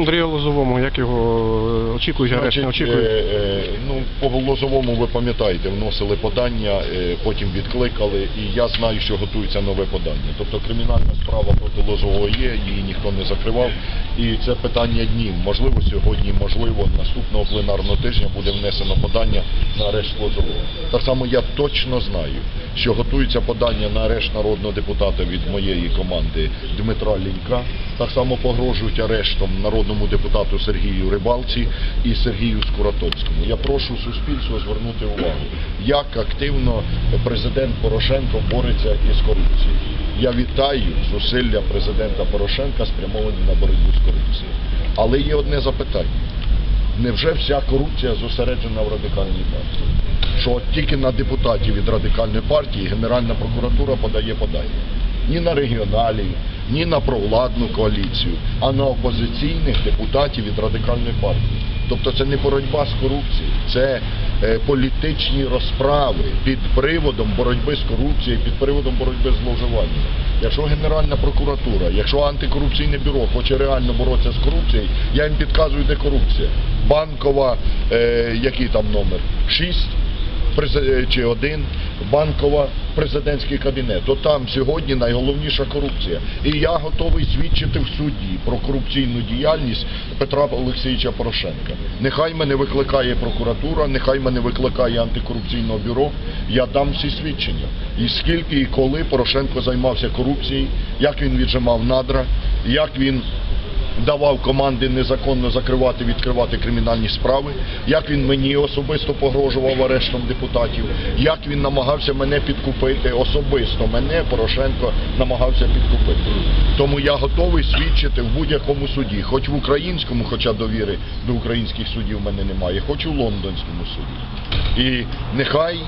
Андрія Лозовому, як його е, очікують, арешт не очікують? е, е, ну, по Лозовому ви пам'ятаєте, вносили подання, е, потім відкликали, і я знаю, що готується нове подання. Тобто кримінальна справа проти Лозового є, її ніхто не закривав. І це питання днів. Можливо, сьогодні, можливо, наступного пленарного тижня буде внесено подання на арешт Лозового. Так само я точно знаю, що готується подання на арешт народного депутата від моєї команди Дмитра Лінька. Так само погрожують арештом народному депутату Сергію Рибалці і Сергію Скуратовському. Я прошу суспільство звернути увагу, як активно президент Порошенко бореться із корупцією. Я вітаю зусилля президента Порошенка спрямовані на боротьбу з корупцією. Але є одне запитання. Невже вся корупція зосереджена в радикальній партії? Що тільки на депутатів від радикальної партії Генеральна прокуратура подає подання. Ні на регіоналів, ні на провладну коаліцію, а на опозиційних депутатів від радикальної партії. Тобто це не боротьба з корупцією, це е, політичні розправи під приводом боротьби з корупцією, під приводом боротьби з зловживанням. Якщо Генеральна прокуратура, якщо антикорупційне бюро хоче реально боротися з корупцією, я їм підказую, де корупція. Банкова, е, який там номер? 6 През- чи один банкова президентський кабінет. То там сьогодні найголовніша корупція. І я готовий свідчити в суді про корупційну діяльність Петра Олексійовича Порошенка. Нехай мене викликає прокуратура, нехай мене викликає антикорупційне бюро. Я дам всі свідчення. І скільки і коли Порошенко займався корупцією, як він віджимав надра, як він давав команди незаконно закривати, відкривати кримінальні справи, як він мені особисто погрожував арештом депутатів, як він намагався мене підкупити, особисто мене Порошенко намагався підкупити. Тому я готовий свідчити в будь-якому суді, хоч в українському, хоча довіри до українських судів в мене немає, хоч у лондонському суді. І нехай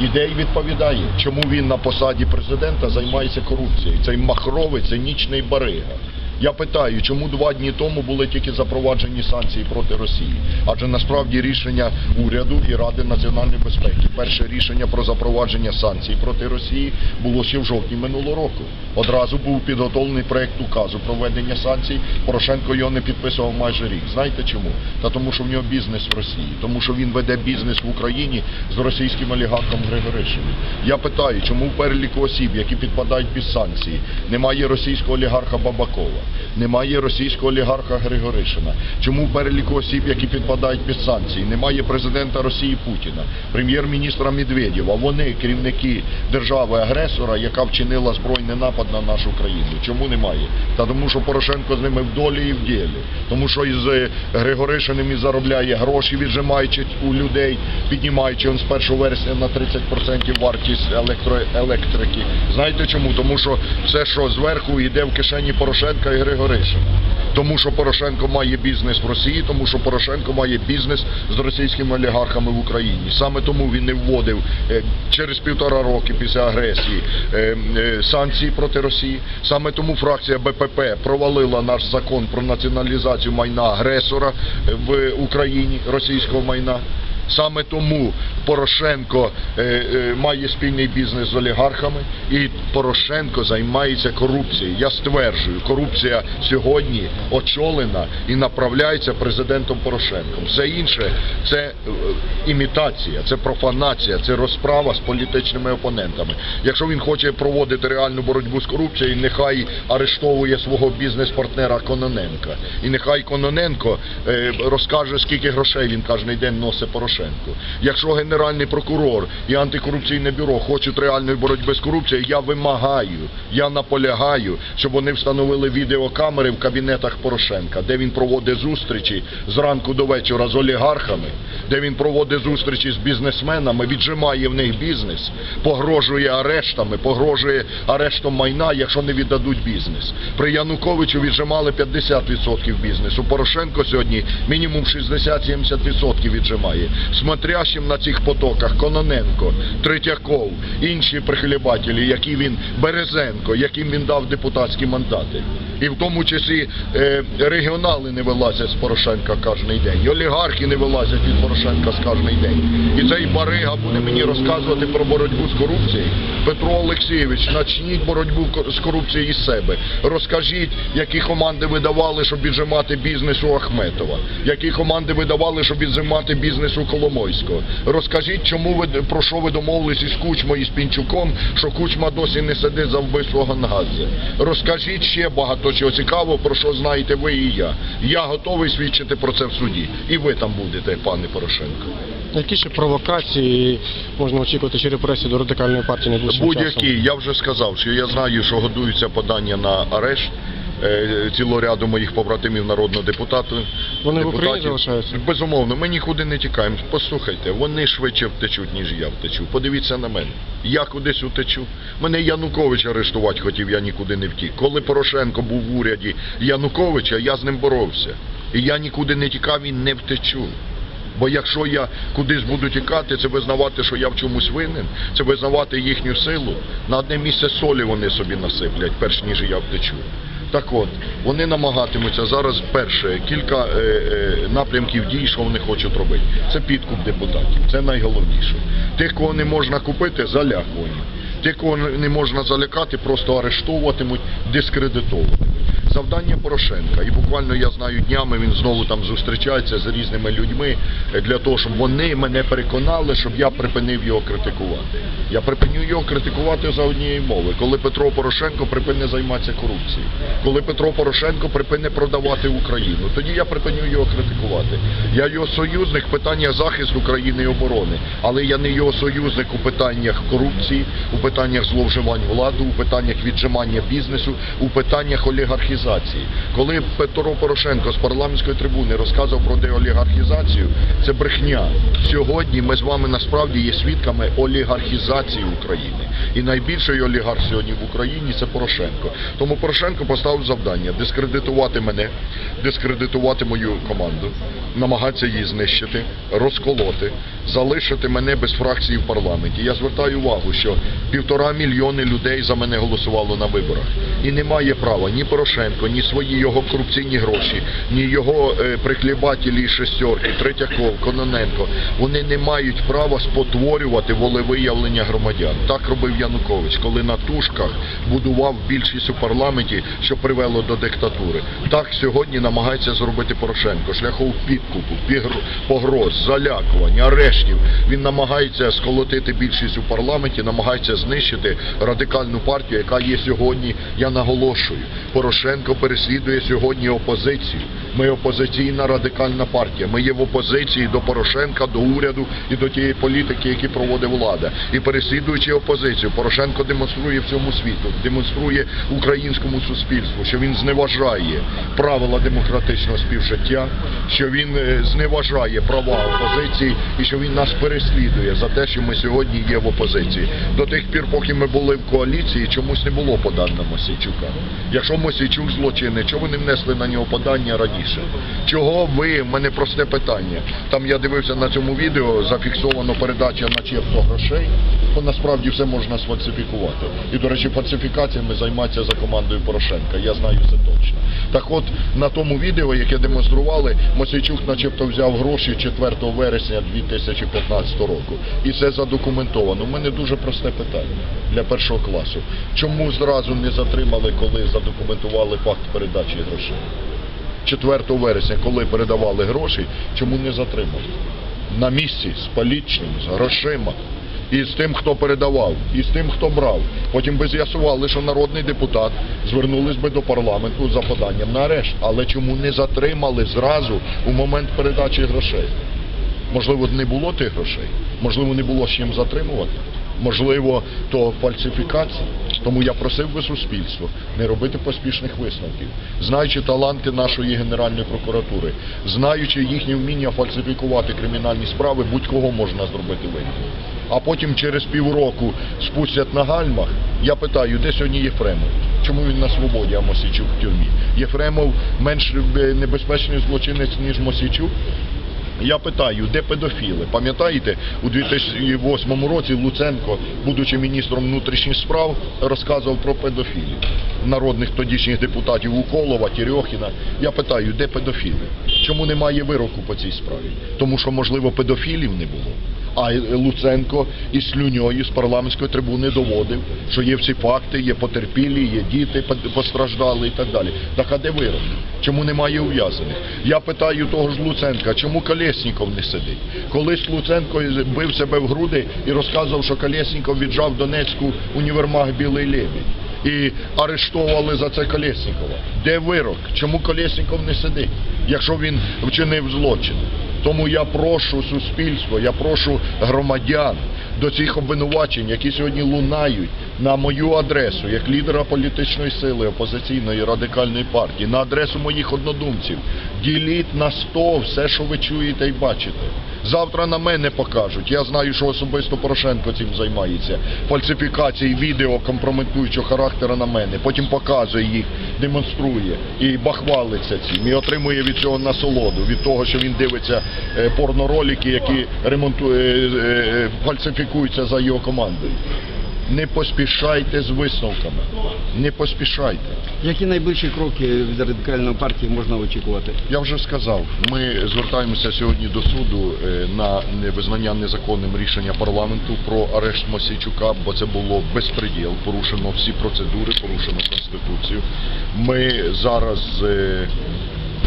іде і відповідає, чому він на посаді президента займається корупцією. Цей махровий, цинічний барига. Я питаю, чому два дні тому були тільки запроваджені санкції проти Росії? Адже насправді рішення уряду і Ради національної безпеки, перше рішення про запровадження санкцій проти Росії було ще в жовтні минулого року. Одразу був підготовлений проект указу про введення санкцій. Порошенко його не підписував майже рік. Знаєте чому? Та тому, що в нього бізнес в Росії, тому що він веде бізнес в Україні з російським олігархом Григоришиним. Я питаю, чому в переліку осіб, які підпадають під санкції, немає російського олігарха Бабакова, немає російського олігарха Григоришина? Чому переліку осіб, які підпадають під санкції, немає президента Росії Путіна, прем'єр-міністра Медведєва? Вони керівники держави-агресора, яка вчинила збройний напад на нашу країну. Чому немає? Та тому, що Порошенко з ними в долі і в ділі. Тому що із е, Григоришиним і заробляє гроші, віджимаючи у людей, піднімаючи он з 1 вересня на 30% вартість електроелектрики. Знаєте чому? Тому що все, що зверху йде в кишені Порошенка Григоришина. Тому що Порошенко має бізнес в Росії, тому що Порошенко має бізнес з російськими олігархами в Україні. Саме тому він не вводив е, через півтора роки після агресії е, е, санкції проти Росії. Саме тому фракція БПП провалила наш закон про націоналізацію майна агресора в Україні, російського майна. Саме тому Порошенко е, е, має спільний бізнес з олігархами, і Порошенко займається корупцією. Я стверджую, корупція сьогодні очолена і направляється президентом Порошенком. Все інше це е, імітація, це профанація, це розправа з політичними опонентами. Якщо він хоче проводити реальну боротьбу з корупцією, нехай арештовує свого бізнес-партнера Кононенка. І нехай Кононенко розкаже, скільки грошей він кожен день носить Порошенку. Якщо Генеральний прокурор і антикорупційне бюро хочуть реальної боротьби з корупцією, я вимагаю, я наполягаю, щоб вони встановили відеокамери в кабінетах Порошенка, де він проводить зустрічі зранку до вечора з олігархами, де він проводить зустрічі з бізнесменами, віджимає в них бізнес, погрожує арештами, погрожує арештом майна, якщо не віддадуть бізнес. При Януковичу віджимали 50% бізнесу. Порошенко сьогодні мінімум 60-70% віджимає. Смотрящим на цих потоках Кононенко, Третьяков, інші прихлібателі, які він Березенко, яким він дав депутатські мандати. І в тому числі е, регіонали не вилазять з Порошенка кожен день, і олігархи не вилазять від Порошенка з кожен день. І цей барига буде мені розказувати про боротьбу з корупцією. Петро Олексійович, начніть боротьбу з корупцією із себе. Розкажіть, які команди ви давали, щоб віджимати бізнес у Ахметова, які команди ви давали, щоб віджимати бізнес у Коломойського. Розкажіть, чому ви про що ви домовились із Кучмою і з Пінчуком, що Кучма досі не сидить за вбивство Гангадзе. Розкажіть ще багато чого цікавого, про що знаєте ви і я. Я готовий свідчити про це в суді. І ви там будете, пане Порошенко. Які ще провокації можна очікувати чи репресії до радикальної партії найближчим часом? Будь-які, я вже сказав, що я знаю, що годуються подання на арешт цілого ряду моїх побратимів народного депутата. Вони в Україні залишаються? Безумовно, ми нікуди не тікаємо. Послухайте, вони швидше втечуть, ніж я втечу. Подивіться на мене. Я кудись утечу. Мене Янукович арештувати хотів, я нікуди не втік. Коли Порошенко був в уряді Януковича, я з ним боровся. І я нікуди не тікав і не втечу. Бо якщо я кудись буду тікати, це визнавати, що я в чомусь винен, це визнавати їхню силу. На одне місце солі вони собі насиплять, перш ніж я втечу. Так от, вони намагатимуться зараз перше кілька е, е, напрямків дій, що вони хочуть робити. Це підкуп депутатів, це найголовніше. Тих, кого не можна купити, залякування. Тих, кого не можна залякати, просто арештовуватимуть, дискредитовуватимуть. Завдання Порошенка, і буквально я знаю днями він знову там зустрічається з різними людьми для того, щоб вони мене переконали, щоб я припинив його критикувати. Я припиню його критикувати за однієї мови, коли Петро Порошенко припине займатися корупцією, коли Петро Порошенко припине продавати Україну, тоді я припиню його критикувати. Я його союзник в питаннях захисту країни і оборони, але я не його союзник у питаннях корупції, у питаннях зловживань влади, у питаннях віджимання бізнесу, у питаннях олігархізації. Коли Петро Порошенко з парламентської трибуни розказував про деолігархізацію, це брехня. Сьогодні ми з вами насправді є свідками олігархізації України. І найбільший олігарх сьогодні в Україні це Порошенко. Тому Порошенко поставив завдання дискредитувати мене, дискредитувати мою команду, намагатися її знищити, розколоти, залишити мене без фракції в парламенті. Я звертаю увагу, що півтора мільйони людей за мене голосувало на виборах. І немає права ні Порошенко, ні свої його корупційні гроші, ні його е, приклібателі шестерки, Третьяков, Кононенко. Вони не мають права спотворювати волевиявлення громадян. Так робив Янукович, коли на тушках будував більшість у парламенті, що привело до диктатури. Так сьогодні намагається зробити Порошенко шляхом підкупу, погроз, залякувань, арештів. Він намагається сколотити більшість у парламенті, намагається знищити радикальну партію, яка є сьогодні. Я наголошую, Порошенко переслідує сьогодні опозицію. Ми опозиційна радикальна партія. Ми є в опозиції до Порошенка, до уряду і до тієї політики, які проводить влада. І переслідуючи опозицію, Порошенко демонструє всьому світу, демонструє українському суспільству, що він зневажає правила демократичного співжиття, що він е, зневажає права опозиції і що він нас переслідує за те, що ми сьогодні є в опозиції. До тих пір, поки ми були в коаліції, чомусь не було подань на Мосійчука. Якщо Мосійчук злочинний, чого ви не внесли на нього подання раніше? Чого ви? Мене просте питання. Там я дивився на цьому відео, зафіксовано передача начебто грошей, то насправді все можна сфальсифікувати. І, до речі, фальсифікаціями займається за командою Порошенка. Я знаю це точно. Так от, на тому відео, яке демонстрували, Мосійчук начебто взяв гроші 4 вересня 2015 року. І це задокументовано. У мене дуже просте питання для першого класу. Чому зразу не затримали, коли задокументували факт передачі грошей? 4 вересня, коли передавали гроші, чому не затримали? На місці з полічним, з грошима. І з тим, хто передавав, і з тим, хто брав. Потім би з'ясували, що народний депутат звернулись би до парламенту за поданням на арешт. Але чому не затримали зразу у момент передачі грошей? Можливо, не було тих грошей, можливо, не було з чим затримувати. Можливо, то фальсифікації. Тому я просив би суспільство не робити поспішних висновків, знаючи таланти нашої Генеральної прокуратури, знаючи їхнє вміння фальсифікувати кримінальні справи, будь-кого можна зробити винним. А потім через півроку спустять на гальмах. Я питаю, де сьогодні Єфремов? Чому він на свободі, а Мосійчук в тюрмі? Єфремов менш е, небезпечний злочинець, ніж Мосійчук? Я питаю, де педофіли? Пам'ятаєте, у 2008 році Луценко, будучи міністром внутрішніх справ, розказував про педофілів народних тодішніх депутатів Уколова, Тірьохіна. Я питаю, де педофіли? Чому немає вироку по цій справі? Тому що, можливо, педофілів не було. А Луценко із слюньою з парламентської трибуни доводив, що є всі факти, є потерпілі, є діти постраждали і так далі. Так а де вирок? Чому немає ув'язаних? Я питаю того ж Луценка, чому Колєсніков не сидить? Колись Луценко бив себе в груди і розказував, що Колєсніков віджав Донецьку універмаг Білий Лебідь. І арештовували за це Колєснікова. Де вирок? Чому Колєсніков не сидить, якщо він вчинив злочин? Тому я прошу суспільство, я прошу громадян до цих обвинувачень, які сьогодні лунають на мою адресу, як лідера політичної сили опозиційної радикальної партії, на адресу моїх однодумців. Діліть на сто все, що ви чуєте і бачите. Завтра на мене покажуть. Я знаю, що особисто Порошенко цим займається. Фальсифікації відео компрометуючого характеру на мене. Потім показує їх, демонструє і бахвалиться цим. І отримує від цього насолоду, від того, що він дивиться е, порноролики, які ремонтує, е, е, за його командою. Не поспішайте з висновками. Не поспішайте. Які найближчі кроки від радикальної партії можна очікувати? Я вже сказав, ми звертаємося сьогодні до суду е, на визнання незаконним рішення парламенту про арешт Мосійчука, бо це було безпреділ, порушено всі процедури, порушено конституцію. Ми зараз е,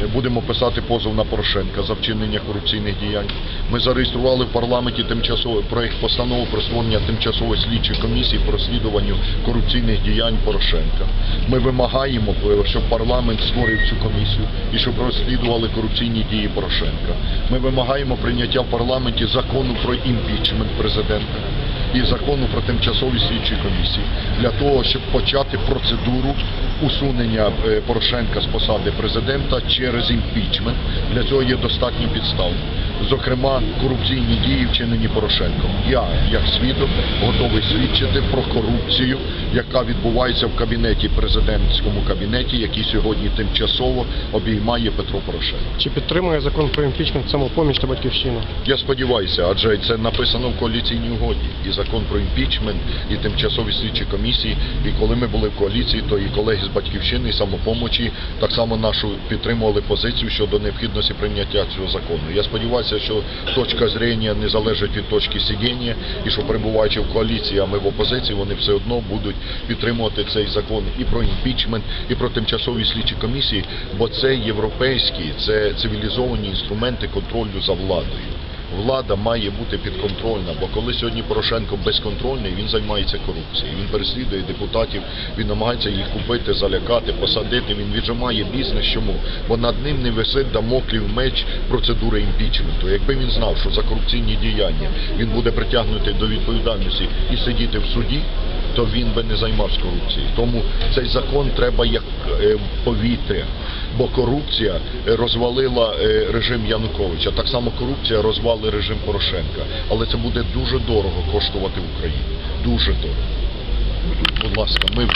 будемо писати позов на Порошенка за вчинення корупційних діянь. Ми зареєстрували в парламенті тимчасовий проект постанови про створення тимчасової слідчої комісії по розслідуванню корупційних діянь Порошенка. Ми вимагаємо, е, щоб парламент створив цю комісію і щоб розслідували корупційні дії Порошенка. Ми вимагаємо прийняття в парламенті закону про імпічмент президента і закону про тимчасові слідчі комісії для того, щоб почати процедуру усунення е, Порошенка з посади президента через імпічмент. Для цього є достатньо підстав. Зокрема, корупційні дії вчинені Порошенком. Я, як свідок, готовий свідчити про корупцію, яка відбувається в кабінеті, президентському кабінеті, який сьогодні тимчасово обіймає Петро Порошенко. Чи підтримує закон про імпічмент самопоміч та батьківщина? Я сподіваюся, адже це написано в коаліційній угоді. І закон про імпічмент, і тимчасові слідчі комісії. І коли ми були в коаліції, то і колеги з батьківщини, і самопомочі так само нашу підтримували позицію щодо необхідності прийняття цього закону. Я сподіваюся, що точка зрення не залежить від точки сидіння, і що перебуваючи в коаліції, а ми в опозиції, вони все одно будуть підтримувати цей закон і про імпічмент, і про тимчасові слідчі комісії, бо це європейські, це цивілізовані інструменти контролю за владою. Влада має бути підконтрольна, бо коли сьогодні Порошенко безконтрольний, він займається корупцією. Він переслідує депутатів, він намагається їх купити, залякати, посадити. Він віджимає бізнес. Чому? Бо над ним не висить дамоклів меч процедури імпічменту. Якби він знав, що за корупційні діяння він буде притягнутий до відповідальності і сидіти в суді, то він би не займався корупцією. Тому цей закон треба як е, повітря. Бо корупція е, розвалила е, режим Януковича. Так само корупція розвалить режим Порошенка. Але це буде дуже дорого коштувати Україні. Дуже дорого. Будь ласка, ми